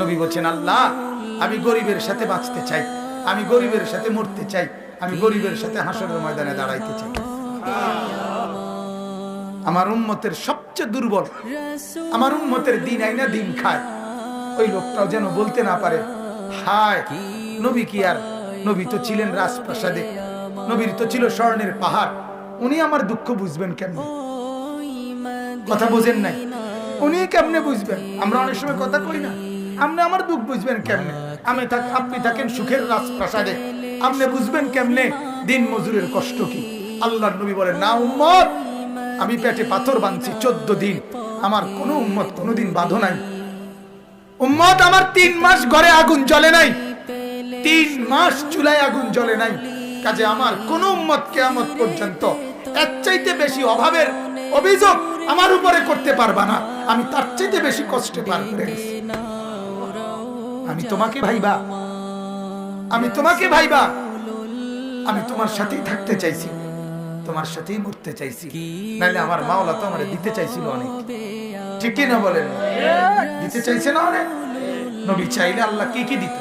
নবী বলছেন, আল্লাহ, আমি গরিবের সাথে বাঁচতে চাই, আমি গরিবের সাথে মরতে চাই, আমি গরিবের সাথে হাসরের ময়দানে দাঁড়াইতে চাই। আমার উন্মতের সবচেয়ে দুর্বল, আমার উন্মতের দিন আইনা দিন খায়। ওই লোকটাও যেন বলতে না পারে, হায়, নবী কি আর, নবী তো ছিলেন রাজপ্রাসাদে, নবীর তো ছিল স্বর্ণের পাহাড়, উনি আমার দুঃখ বুঝবেন কেমন? কথা বুঝেন নাই। উনি কেমনে বুঝবেন? আমরা অনেক সময় কথা কই না। আপনি আমার দুঃখ বুঝবেন কেমনে? আমি থাক আপনি থাকেন সুখের রাজপ্রাসাদে। আপনি বুঝবেন কেমনে? দিন মজুরের কষ্ট কি? আল্লাহর নবী বলেন, না উম্মত, আমি পেটে পাথর বাঁধছি চোদ্দ দিন। আমার কোনো উম্মত কোনোদিন বাঁধো নাই। উম্মত, আমার তিন মাস ঘরে আগুন জ্বলে নাই। তিন মাস চুলায় আগুন জ্বলে নাই। কাজে আমার কোন উম্মত কেয়ামত পর্যন্ত এর চাইতে বেশি অভাবের অভিযোগ আমার উপরে করতে পারবা না। আমি তার চাইতে বেশি কষ্টে পার করে আমি তোমাকে ভাইবা। আমি তোমাকে ভাইবা। আমি তোমার সাথেই থাকতে চাইছি। তোমার সাথেই মরতে চাইছি। নাহলে আমার মাওলা তো আমার দিতে চাইছিল অনেক। ঠিক না বলেন? দিতে চাইছে না অনেক? নবী চাইলে আল্লাহ কি কি দিত?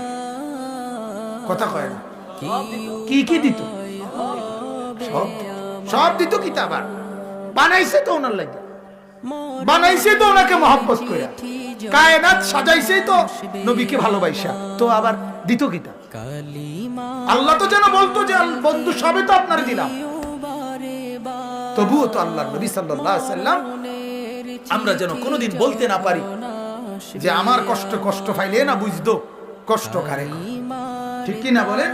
কথা কয় না। কি কি দিত? সব। সব দিত কি তা আবার? বানাইছে তো ওনার লাগে বানাইছে তো ওনাকে করে কায়নাত সাজাইছে তো নবীকে ভালোবাসা তো আবার দিত আল্লাহ তো যেন বলতো যে বন্ধু তো আপনার দিলাম। তবুও তো আল্লাহ নবী সাল্লাম, আমরা যেন কোনোদিন বলতে না পারি যে, আমার কষ্ট কষ্ট পাইলে না বুঝতো, কষ্ট কারে ঠিক কি না বলেন?